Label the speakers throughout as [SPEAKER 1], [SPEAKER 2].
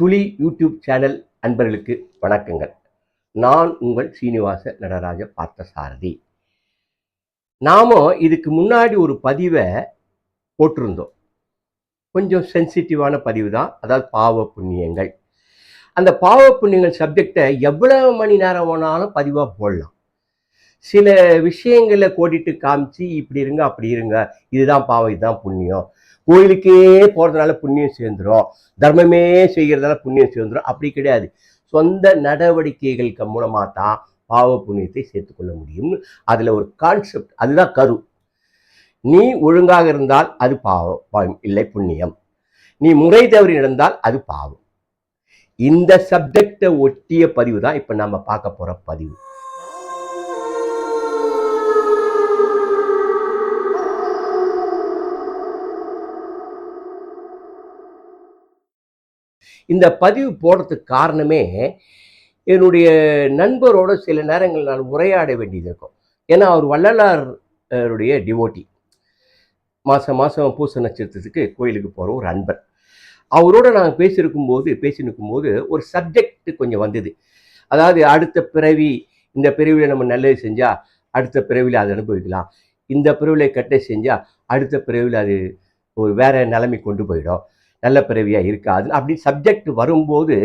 [SPEAKER 1] துளி YouTube channel அன்பர்களுக்கு வணக்கங்கள். நான் உங்கள் சீனிவாச நடராஜ பார்த்தசாரதி. நாம இதுக்கு முன்னாடி ஒரு பதிவை போட்டிருந்தோம். கொஞ்சம் சென்சிட்டிவான பதிவு தான். அதாவது பாவ புண்ணியங்கள். அந்த பாவ புண்ணியங்கள் சப்ஜெக்டை எவ்வளவு மணி நேரம் வேணாலும் பதிவாக போடலாம். சில விஷயங்களை கோடிட்டு காமிச்சு இப்படி இருங்க அப்படி இருங்க. இதுதான் பாவம் இதுதான் புண்ணியம். கோயிலுக்கே போகிறதுனால புண்ணியம் சேர்ந்துரும். தர்மமே செய்கிறதால புண்ணியம் சேர்ந்துரும். அப்படி கிடையாது. சொந்த நடவடிக்கைகளுக்கு மூலமாக தான் பாவ புண்ணியத்தை சேர்த்துக்கொள்ள முடியும். அதில் ஒரு கான்செப்ட் அதுதான் கரு. நீ ஒழுங்காக இருந்தால் அது பாவம் பாவம் இல்லை புண்ணியம். நீ முறை தவறி நடந்தால் அது பாவம். இந்த சப்ஜெக்டை ஒட்டிய பதிவு தான் இப்போ நம்ம பார்க்க போகிற பதிவு. இந்த பதிவு போடுறதுக்கு காரணமே என்னுடைய நண்பரோட சில நேரங்கள் நான் உரையாட வேண்டியது இருக்கும். ஏன்னா அவர் வள்ளலாருடைய டிவோட்டி மாதம் மாதம் பூச நட்சத்திரத்துக்கு கோயிலுக்கு போகிற ஒரு அன்பர். அவரோட நாங்கள் பேசியிருக்கும் போது பேசியிருக்கும் போது ஒரு சப்ஜெக்ட் கொஞ்சம் வந்தது. அதாவது அடுத்த பிறவி இந்த பிறவியில் நம்ம நல்லது செஞ்சால் அடுத்த பிறவியில் அதை அனுபவிக்கலாம். இந்த பிறவியில் கெட்ட செஞ்சால் அடுத்த பிறவியில் அது ஒரு வேற நிலைமை கொண்டு போயிடும். நல்ல பிறவியாக இருக்காது அப்படி சப்ஜெக்ட் வரும்போது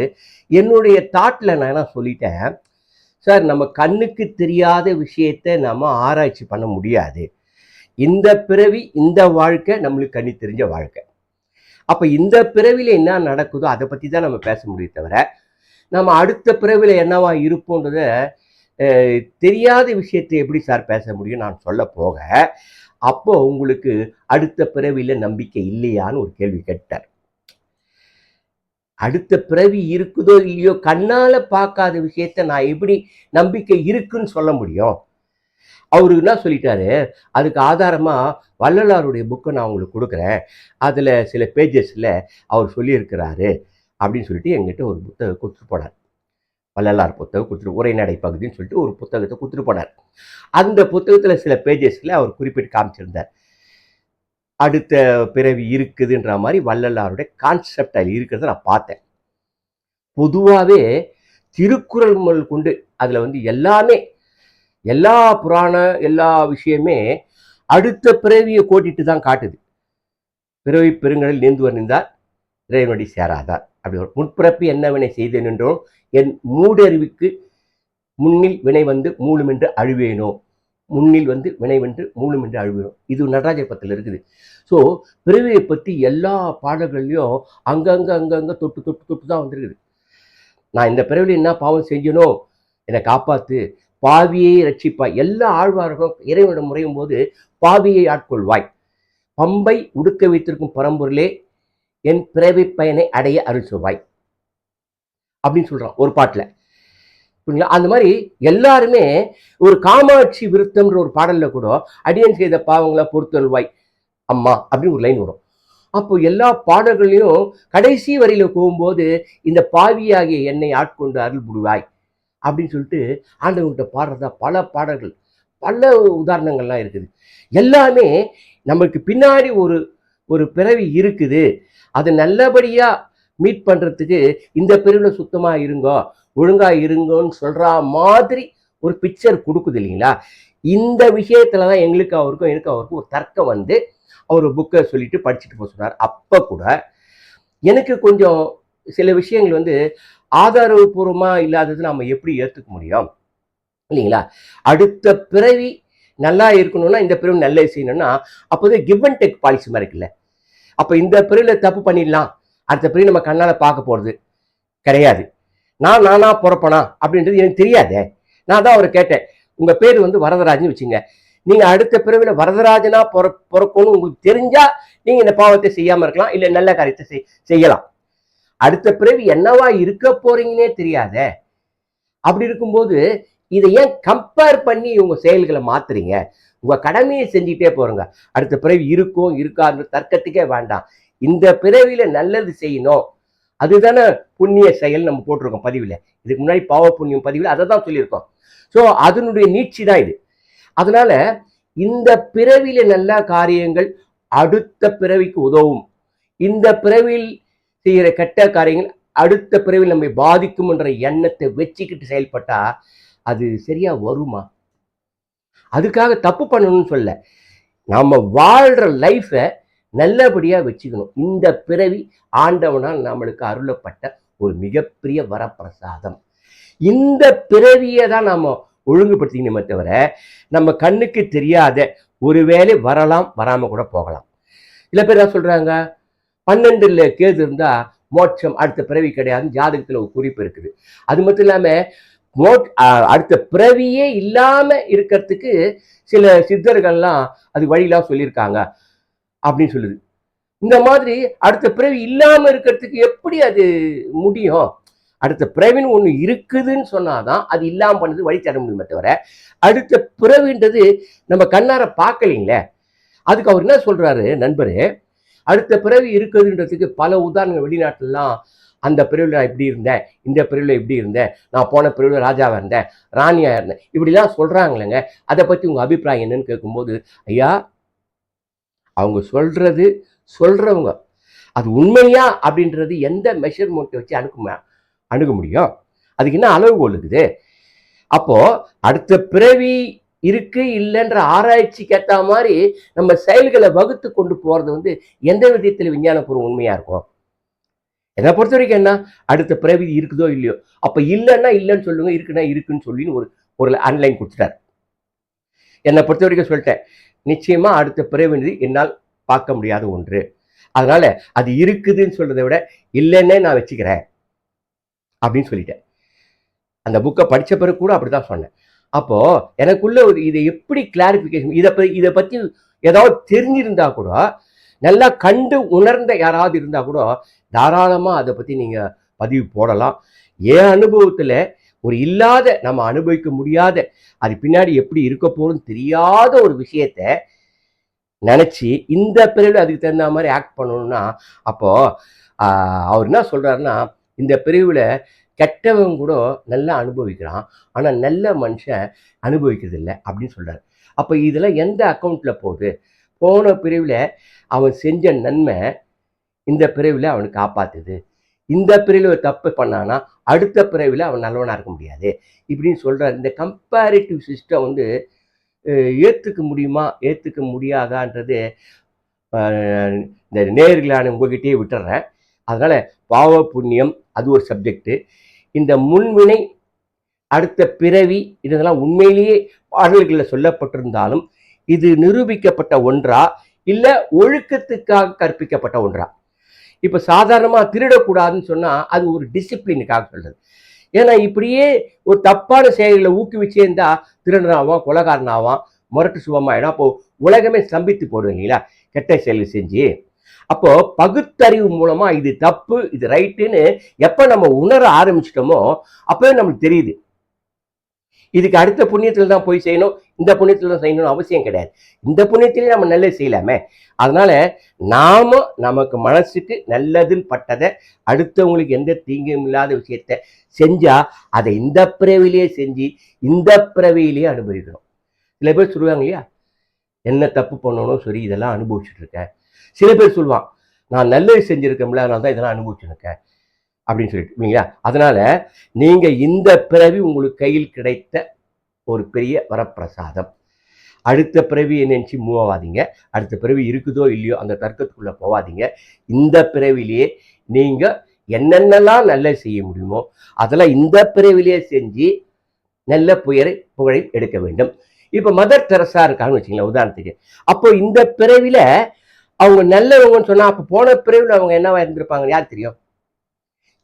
[SPEAKER 1] என்னுடைய தாட்டில் நான் என்ன சொல்லிட்டேன்? சார் நம்ம கண்ணுக்கு தெரியாத விஷயத்தை நம்ம ஆராய்ச்சி பண்ண முடியாது. இந்த பிறவி இந்த வாழ்க்கை நம்மளுக்கு கண்ணி தெரிஞ்ச வாழ்க்கை. அப்போ இந்த பிறவியில் என்ன நடக்குதோ அதை பற்றி தான் நம்ம பேச முடியும் தவிர நம்ம அடுத்த பிறவியில் என்னவா இருப்போன்றத தெரியாத விஷயத்தை எப்படி சார் பேச முடியும் நான் சொல்ல போக அப்போ உங்களுக்கு அடுத்த பிறவியில் நம்பிக்கை இல்லையான்னு ஒரு கேள்வி கேட்டார். அடுத்த பிறவி இருக்குதோ இல்லையோ கண்ணால் பார்க்காத விஷயத்த நான் எப்படி நம்பிக்கை இருக்குன்னு சொல்ல முடியும்? அவரு என்ன சொல்லிட்டாரு? அதுக்கு ஆதாரமாக வள்ளலாருடைய புக்கை நான் உங்களுக்கு கொடுக்குறேன். அதில் சில பேஜஸில் அவர் சொல்லியிருக்கிறாரு அப்படின்னு சொல்லிட்டு எங்கிட்ட ஒரு புத்தகம் கொடுத்துட்டு போனார். வள்ளலார் புத்தகம் கொடுத்துட்டு உரைநடை பகுதின்னு சொல்லிட்டு ஒரு புத்தகத்தை கொடுத்துட்டு போனார். அந்த புத்தகத்தில் சில பேஜஸில் அவர் குறிப்பிட்டு காமிச்சிருந்தார். அடுத்த பிறவி இருக்குதுன்ற மாதிரி வள்ளலாருடைய கான்செப்ட் அதில் இருக்கிறத நான் பார்த்தேன். பொதுவாகவே திருக்குறள் முதல் கொண்டு அதில் வந்து எல்லாமே எல்லா புராண எல்லா விஷயமே அடுத்த பிறவியை கோட்டிட்டு தான் காட்டுது. பிறவி பெருங்கடல் நீந்து வந்திருந்தார் இறைவனடி சேராதார். அப்படி முற்பிறப்பு என்ன வினை செய்தேன் என்றோம் என் மூடறிவுக்கு முன்னில் வினை வந்து மூணுமென்று அழுவேனோ முன்னில் வந்து வினை வென்று என்று அழுவேனோ இது நடராஜர் பத்தில் இருக்குது. ஸோ பிறவியை பற்றி எல்லா பாடல்கள்லையும் அங்கங்கே அங்கங்கே தொட்டு தொட்டு தொட்டு தான் வந்திருக்குது. நான் இந்த பிறவியில் என்ன பாவம் செஞ்சனோ என்னை காப்பாற்று பாவியை ரட்சிப்பாய். எல்லா ஆழ்வார்களும் இறைவனிடம் முறையும் போது பாவியை ஆட்கொள்வாய். பம்பை உடுக்க வைத்திருக்கும் பரம்பொருளே என் பிறவி பயனை அடைய அருள் சொல்வாய் அப்படின்னு சொல்கிறான் ஒரு பாட்டில். புரியுங்களா அந்த மாதிரி எல்லாருமே ஒரு காமாட்சி விருத்தம்ன்ற ஒரு பாடல்ல கூட அடியன் செய்த பாவங்களை பொறுத்தருள்வாய் அம்மா அப்படின்னு ஒரு லைன் வரும். அப்போ எல்லா பாடல்களையும் கடைசி வரியில போகும்போது இந்த பாவியாகிய என்னை ஆட்கொண்டு அருள் புடுவாய் அப்படின்னு சொல்லிட்டு ஆண்டவங்கிட்ட பாடுறதா பல பாடல்கள் பல உதாரணங்கள்லாம் இருக்குது. எல்லாமே நம்மளுக்கு பின்னாடி ஒரு ஒரு பிறவி இருக்குது. அது நல்லபடியாக மீட் பண்ணுறதுக்கு இந்த பிரிவில் சுத்தமாக இருங்கோ ஒழுங்காக இருங்கன்னு சொல்கிற மாதிரி ஒரு பிக்சர் கொடுக்குது இல்லைங்களா? இந்த விஷயத்துல தான் எங்களுக்கு அவருக்கும் எனக்கு அவருக்கும் ஒரு தர்க்கம் வந்து அவர் புக்கை சொல்லிட்டு படிச்சுட்டு போக சொன்னார். அப்போ கூட எனக்கு கொஞ்சம் சில விஷயங்கள் வந்து ஆதாரபூர்வமாக இல்லாதது நம்ம எப்படி ஏற்றுக்க முடியும்? இல்லைங்களா? அடுத்த பிறவி நல்லா இருக்கணும்னா இந்த பிறவி நல்ல செய்யணும்னா அப்போதே கிவ் அண்ட் டெக் பாலிசி மாதிரி இருக்குல்ல. அப்போ இந்த பிறவியில் தப்பு பண்ணிடலாம். அடுத்த பிறவி நம்ம கண்ணால் பார்க்க போகிறது கிடையாது. நான் நானா பிறப்பனா அப்படின்றது எனக்கு தெரியாதே. நான் தான் அவரை கேட்டேன். உங்கள் பேர் வந்து வரதராஜன் வச்சுங்க. நீங்கள் அடுத்த பிறவியில் வரதராஜனா பிற பிறக்கணும்னு உங்களுக்கு தெரிஞ்சா நீங்கள் இந்த பாவத்தை செய்யாமல் இருக்கலாம் இல்லை நல்ல காரியத்தை செய் செய்யலாம். அடுத்த பிறவி என்னவா இருக்க போறீங்கன்னே தெரியாதே. அப்படி இருக்கும்போது இதை ஏன் கம்பேர் பண்ணி உங்க செயல்களை மாத்துறீங்க? உங்க கடமையை செஞ்சுட்டே போறங்க. அடுத்த பிறவி இருக்கும் இருக்காதுன்ற தர்க்கத்துக்கே வேண்டாம். இந்த பிறவியில நல்லது செய்யணும். அதுதானே புண்ணிய செயல் நம்ம போட்டிருக்கோம் பதிவில். இதுக்கு முன்னாடி பாவ புண்ணியம் பதிவில் அதை தான் சொல்லியிருக்கோம். ஸோ அதனுடைய நீட்சி தான் இது. அதனால இந்த பிறவியில நல்ல காரியங்கள் அடுத்த பிறவிக்கு உதவும். இந்த பிறவியில் செய்கிற கெட்ட காரியங்கள் அடுத்த பிறவில் நம்மை பாதிக்கும் என்ற எண்ணத்தை வச்சுக்கிட்டு செயல்பட்டா அது சரியா வருமா? அதுக்காக தப்பு பண்ணணும்னு சொல்ல நம்ம வாழ்ற லைஃபை நல்லபடியாக வச்சுக்கணும். இந்த பிறவி ஆண்டவனால் நம்மளுக்கு அருளப்பட்ட ஒரு மிகப்பெரிய வரப்பிரசாதம். இந்த பிறவியை தான் நம்ம ஒழுங்குபடுத்திக்கணுமே தவிர நம்ம கண்ணுக்கு தெரியாத ஒருவேளை வரலாம் வராமல் கூட போகலாம். சில பேர் என்ன சொல்றாங்க? பன்னெண்டுல கேது இருந்தால் மோட்சம் அடுத்த பிறவி கிடையாதுன்னு ஜாதகத்தில் ஒரு குறிப்பு இருக்குது. அது மட்டும் இல்லாமல் மோட் அடுத்த பிறவியே இல்லாமல் இருக்கிறதுக்கு சில சித்தர்கள்லாம் அது வழியெலாம் சொல்லியிருக்காங்க. அப்படின்னு சொல்லுது. இந்த மாதிரி அடுத்த பிறவி இல்லாமல் இருக்கிறதுக்கு எப்படி அது முடியும்? அடுத்த பிறவின்னு ஒன்று இருக்குதுன்னு சொன்னாதான் அது இல்லாமல் பண்ணது வழி தர முடியுமே தவிர அடுத்த பிறவின்றது நம்ம கண்ணார பார்க்கலீங்களே. அதுக்கு அவர் என்ன சொல்றாரு நண்பரு அடுத்த பிறவி இருக்குதுன்றதுக்கு பல உதாரணங்கள் வெளிநாட்டிலலாம் அந்த பிரிவில் நான் இப்படி இருந்தேன் இந்த பிரிவில் இப்படி இருந்தேன் நான் போன பிரிவில் ராஜாவாக இருந்தேன் ராணியாக இருந்தேன் இப்படிலாம் சொல்கிறாங்களேங்க அதை பற்றி உங்கள் அபிப்பிராயம் என்னன்னு கேட்கும்போது ஐயா அவங்க சொல்கிறது சொல்கிறவங்க அது உண்மையா அப்படின்றது எந்த மெஷர்மெண்ட்டை வச்சு அணுக அணுக முடியும்? அதுக்கு என்ன அளவுகோல் இருக்குது அப்போது அடுத்த பிறவி இருக்கு இல்லைன்ற ஆராய்ச்சிக்கு ஏற்ற மாதிரி நம்ம செயல்களை வகுத்து கொண்டு போகிறது வந்து எந்த விதத்தில் விஞ்ஞானபூர்வம் உண்மையாக இருக்கும்? என்னை பொறுத்த வரைக்கும் என்ன? அடுத்த பிறவி இருக்குதோ இல்லையோ. அப்போ இல்லைன்னா இல்லைன்னு சொல்லுங்க இருக்குன்னா இருக்குன்னு சொல்லின்னு ஒரு ஒரு அன்லைன் கொடுத்துட்டார். என்னை பொறுத்த வரைக்கும் சொல்லிட்டேன். நிச்சயமாக அடுத்த பிறவினது என்னால் பார்க்க முடியாத ஒன்று. அதனால் அது இருக்குதுன்னு சொல்கிறத விட இல்லைன்னே நான் வச்சுக்கிறேன். அப்படின்னு சொல்லிட்டேன். அந்த புக்கை படித்த பிறகு கூட அப்படி தான் சொன்னேன். அப்போது எனக்குள்ள ஒரு இதை எப்படி கிளாரிஃபிகேஷன் இதை பத்தி இதை பற்றி ஏதாவது தெரிஞ்சிருந்தா கூட நல்லா கண்டு உணர்ந்த யாராவது இருந்தால் கூட தாராளமாக அதை பற்றி நீங்கள் பதிவு போடலாம். என் அனுபவத்தில் ஒரு இல்லாத நம்ம அனுபவிக்க முடியாத அது பின்னாடி எப்படி இருக்க போகணும்னு தெரியாத ஒரு விஷயத்த நினச்சி இந்த பிரிவில் அதுக்கு தகுந்த மாதிரி ஆக்ட் பண்ணணும்னா அப்போது அவர் என்ன சொல்கிறாருன்னா இந்த பிரிவில் கெட்டவன் கூட நல்லா அனுபவிக்கிறான். ஆனால் நல்ல மனுஷன் அனுபவிக்கிறது இல்லை அப்படின்னு சொல்கிறார் அப்போ இதெல்லாம் எந்த அக்கௌண்ட்டில் போகுது? போன பிரிவில் அவன் செஞ்ச நன்மை இந்த பிரிவில் அவனுக்கு காப்பாற்றுது இந்த பிரிவில் ஒரு தப்பு பண்ணானா அடுத்த பிரிவில் அவன் நல்லவனாக இருக்க முடியாது. இப்படின்னு சொல்கிறார் இந்த கம்பேரிட்டிவ் சிஸ்டம் வந்து ஏற்றுக்க முடியுமா ஏற்றுக்க முடியாதான்றது இந்த நேர்களான உங்ககிட்டயே விட்டுறேன். அதனால் பாவ புண்ணியம் அது ஒரு சப்ஜெக்டு இந்த முன்வினை அடுத்த பிறவி இதெல்லாம் உண்மையிலேயே பாடல்களில் சொல்லப்பட்டிருந்தாலும் இது நிரூபிக்கப்பட்ட ஒன்றா இல்லை ஒழுக்கத்துக்காக கற்பிக்கப்பட்ட ஒன்றா? இப்போ சாதாரணமா திருடக்கூடாதுன்னு சொன்னால் அது ஒரு டிசிப்ளினுக்காக சொல்றது. ஏன்னா இப்படியே ஒரு தப்பான செயல்களை ஊக்குவிச்சே இருந்தால் திருடனாவான் கொலகாரனாவான் முரட்டு சுபமாயிடும் அப்போ உலகமே ஸ்தம்பித்து போடும் இல்லைங்களா? கெட்ட செயல் செஞ்சு. அப்போ பகுத்தறிவு மூலமா இது தப்பு இது ரைட்டுன்னு எப்ப நம்ம உணர ஆரம்பிச்சிட்டோமோ அப்பவே நமக்கு தெரியுது. இதுக்கு அடுத்த புண்ணியத்தில் தான் போய் செய்யணும் இந்த புண்ணியத்தில் தான் செய்யணும்னு அவசியம் கிடையாது. இந்த புண்ணியத்திலேயே நம்ம நல்லது செய்யலாமே. அதனால நாம நமக்கு மனசுக்கு நல்லதுன்னு பட்டதை அடுத்தவங்களுக்கு எந்த தீங்கும் இல்லாத விஷயத்த செஞ்சா அதை இந்த பிறவிலேயே செஞ்சு இந்த பிறவியிலேயே அனுபவிக்கணும் சில பேர் சொல்லுவாங்க இல்லையா? என்ன தப்பு பண்ணணும் சரி இதெல்லாம் அனுபவிச்சுட்டு இருக்கேன் சில பேர் சொல்லுவான் நான் நல்லது செஞ்சுருக்கேன்ல அதனால தான் இதெல்லாம் அனுபவிச்சுருக்கேன் அப்படின்னு சொல்லிட்டு இல்லைங்களா? அதனால நீங்கள் இந்த பிறவி உங்களுக்கு கையில் கிடைத்த ஒரு பெரிய வரப்பிரசாதம். அடுத்த பிறவியை நினச்சி மூவ் ஆகாதீங்க. அடுத்த பிறவி இருக்குதோ இல்லையோ அந்த தர்க்கத்துக்குள்ளே போகாதீங்க. இந்த பிறவிலேயே நீங்கள் என்னென்னலாம் நல்லா செய்ய முடியுமோ அதெல்லாம் இந்த பிறவிலேயே செஞ்சு நல்ல புயரை புகழை எடுக்க வேண்டும். இப்போ மதர் தெரசா இருக்காங்கன்னு வச்சுங்களேன் உதாரணத்துக்கு. அப்போ இந்த பிறவில அவங்க நல்லவங்கன்னு சொன்னால் அப்போ போன பிறவில அவங்க என்னவா இருந்திருப்பாங்க யார் தெரியும்?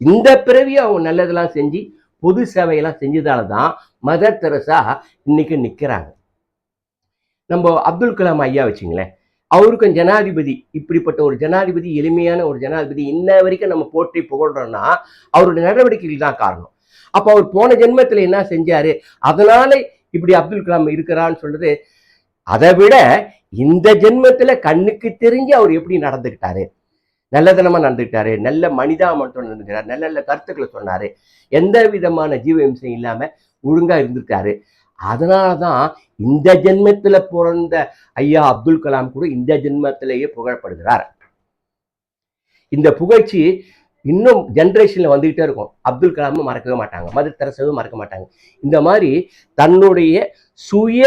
[SPEAKER 1] இந்த பிறவியை அவங்க நல்லதெல்லாம் செஞ்சு பொது சேவையெல்லாம் செஞ்சதால தான் மதர் தெரசா இன்னைக்கு நிக்கிறாங்க. நம்ம அப்துல் கலாம் ஐயா வச்சுங்களேன். அவருக்கும் ஜனாதிபதி இப்படிப்பட்ட ஒரு ஜனாதிபதி எளிமையான ஒரு ஜனாதிபதி இன்ன வரைக்கும் நம்ம போற்றி புகழ்றோம்னா அவருடைய நடவடிக்கைகள் தான் காரணம். அப்போ அவர் போன ஜென்மத்துல என்ன செஞ்சாரு? அதனால இப்படி அப்துல் கலாம் இருக்கிறான்னு சொல்றது. அதை விட இந்த ஜென்மத்துல கண்ணுக்கு தெரிஞ்சு அவர் எப்படி நடந்துக்கிட்டாரு? நல்லதனமா நடந்துக்கிட்டாரு. நல்ல மனிதா மட்டும் நடந்துக்கிறார். நல்ல நல்ல கருத்துக்களை சொன்னாரு. எந்த விதமான ஜீவ இம்சையும் இல்லாம ஒழுங்கா இருந்திருக்காரு. அதனாலதான் இந்த ஜென்மத்துல பிறந்த ஐயா அப்துல் கலாம் கூட இந்த ஜென்மத்திலேயே புகழப்படுகிறார். இந்த புகழ்ச்சி இன்னும் ஜென்ரேஷனில் வந்துக்கிட்டே இருக்கும். அப்துல் கலாமும் மறக்கவே மாட்டாங்க. மதர் தெரசாவும் மறக்க மாட்டாங்க. இந்த மாதிரி தன்னுடைய சுய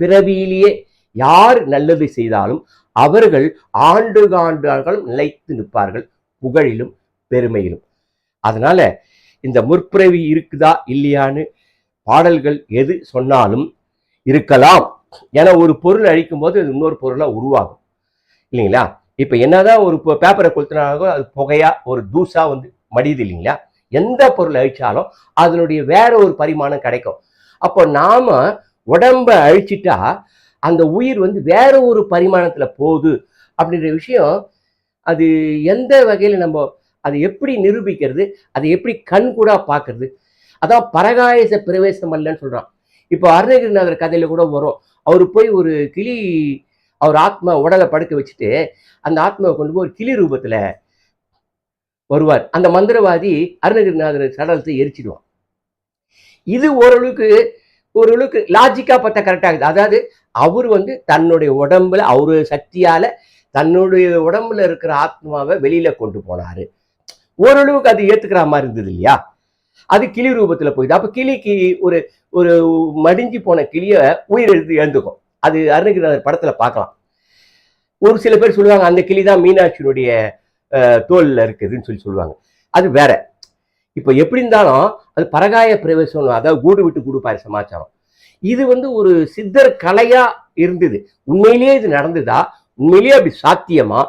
[SPEAKER 1] பிறவியிலேயே யார் நல்லது செய்தாலும் அவர்கள் ஆண்டு காண்டுகளும் நிலைத்து நிற்பார்கள் புகழிலும் பெருமையிலும். அதனால இந்த முற்பிறவி இருக்குதா இல்லையான்னு பாடல்கள் எது சொன்னாலும் இருக்கலாம் ஏன்னா ஒரு பொருள் அழிக்கும் போது அது இன்னொரு பொருளாக உருவாகும். இல்லைங்களா? இப்போ என்னதான் ஒரு பேப்பரை கொளுத்தினாலும் அது புகையா ஒரு தூசா வந்து மடியுது இல்லைங்களா? எந்த பொருளை அழிச்சாலும் அதனுடைய வேற ஒரு பரிமாணம் கிடைக்கும். அப்போ நாம உடம்ப அழிச்சிட்டா அந்த உயிர் வந்து வேற ஒரு பரிமாணத்தில் போகுது அப்படின்ற விஷயம் அது எந்த வகையில் நம்ம அதை எப்படி நிரூபிக்கிறது அதை எப்படி கண் கூட பார்க்கறது அதான் பரகாயச பிரவேசம் அல்லன்னு சொல்றான். இப்போ அருணகிரிநாதர் கதையில கூட வரும். அவர் போய் ஒரு கிளி அவர் ஆத்மா உடலை படுக்க வச்சுட்டு அந்த ஆத்மாவை கொண்டு போய் ஒரு கிளி ரூபத்துல வருவார். அந்த மந்திரவாதி அருணகிரிநாதர் சடலத்தை எரிச்சிடுவான். இது ஓரளவுக்கு ஓரளவுக்கு லாஜிக்கா பார்த்தா கரெக்ட் ஆகுது அதாவது அவர் வந்து தன்னுடைய உடம்புல அவரு சக்தியால தன்னுடைய உடம்புல இருக்கிற ஆத்மாவை வெளியில கொண்டு போனாரு. ஓரளவுக்கு அது ஏற்றுக்கிற மாதிரி இருந்தது இல்லையா? அது கிளி ரூபத்துல போயிடுது. அப்ப கிளிக்கு ஒரு ஒரு மடிஞ்சு போன கிளிய உயிர் எழுத்து எழுந்துக்கும் அது அருணகிரிநாதர் படத்துல பார்க்கலாம். ஒரு சில பேர் சொல்லுவாங்க அந்த கிளி தான் மீனாட்சியினுடைய தோல்ல இருக்குதுன்னு சொல்லி சொல்லுவாங்க. அது வேற. இப்போ எப்படி இருந்தாலும் அது பரகாய பிரவேசம் அதாவது கூடு விட்டு கூடுப்பாரு சமாச்சாரம். இது வந்து ஒரு சித்தர் கலையா இருந்தது. உண்மையிலேயே இது நடந்ததா? உண்மையிலேயே அப்படி சாத்தியமா?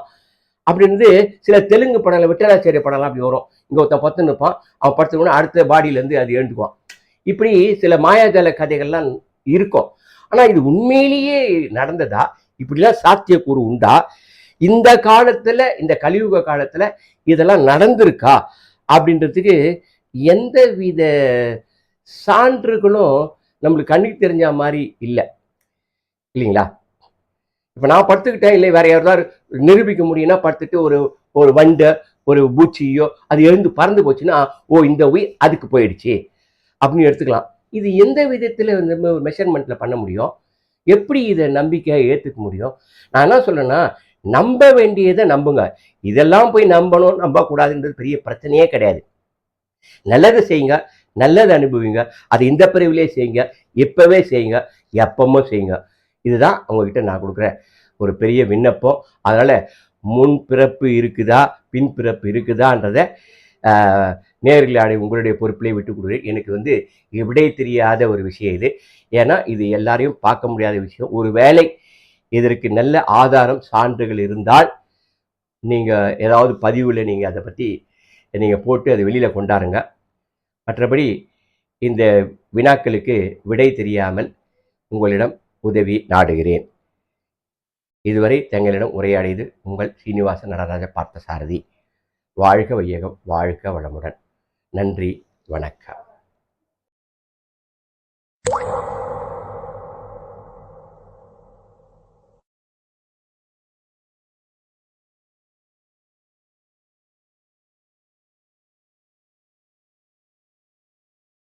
[SPEAKER 1] அப்படின்னு சில தெலுங்கு படம்ல விட்டலாச்சாரிய படம்லாம் அப்படி வரும். இங்கே ஒருத்தன் பத்து நிற்பான் அவன் படுத்துக்கணும் அடுத்த பாடியிலேருந்து அது எழுந்துக்குவான் இப்படி சில மாயாஜால கதைகள்லாம் இருக்கும். ஆனால் இது உண்மையிலேயே நடந்ததா? இப்படிலாம் சாத்தியக்கூறு உண்டா? இந்த காலத்துல இந்த கலியுக காலத்தில் இதெல்லாம் நடந்திருக்கா? அப்படின்றதுக்கு எந்த வித சான்றுகளும் நம்மளுக்கு கண்ணுக்கு தெரிஞ்ச மாதிரி இல்லை. இல்லைங்களா? இப்போ நான் படுத்துக்கிட்டேன் இல்லை வேற யாராவது நிரூபிக்க முடியும்னா படுத்துட்டு ஒரு ஒரு வண்டு ஒரு பூச்சியோ அது எழுந்து பறந்து போச்சுன்னா ஓ இந்த உயிர் அதுக்கு போயிடுச்சு. அப்படின்னு எடுத்துக்கலாம். இது எந்த விதத்தில் நம்ம மெஷர்மெண்ட்டில் பண்ண முடியும்? எப்படி இதை நம்பிக்கையாக ஏற்றுக்க முடியும்? நான் என்ன சொல்கிறேன்னா நம்ப வேண்டியதை நம்புங்க. இதெல்லாம் போய் நம்பணும் நம்பக்கூடாதுன்றது பெரிய பிரச்சனையே கிடையாது. நல்லதை செய்யுங்க நல்லதை அனுபவிங்க. அது இந்த பிரிவிலே செய்யுங்க எப்போவே செய்யுங்க எப்பவும் செய்யுங்க. இதுதான் அவங்கக்கிட்ட நான் கொடுக்குறேன் ஒரு பெரிய விண்ணப்பம். அதனால் முன் பிறப்பு இருக்குதா பின்பிறப்பு இருக்குதான்றதை இருக்குதான்றத ஆஹ், நேர்களாடி உங்களுடைய பொறுப்பிலே விட்டு கொடுக்குறேன். எனக்கு வந்து விடை தெரியாத ஒரு விஷயம் இது. ஏன்னா இது எல்லாரையும் பார்க்க முடியாத விஷயம். ஒரு வேளை இதற்கு நல்ல ஆதாரம் சான்றுகள் இருந்தால் நீங்கள் ஏதாவது பதிவில் நீங்கள் அதை பற்றி நீங்கள் போட்டு அதை வெளியில் கொண்டாருங்க. மற்றபடி இந்த வினாக்களுக்கு விடை தெரியாமல் உங்களிடம் உதவி நாடுகிறேன். இதுவரை தங்களிடம் உரையாடியது உங்கள் சீனிவாச நடராஜ பார்த்தசாரதி. வாழ்க வையகம் வாழ்க வளமுடன். நன்றி வணக்கம்.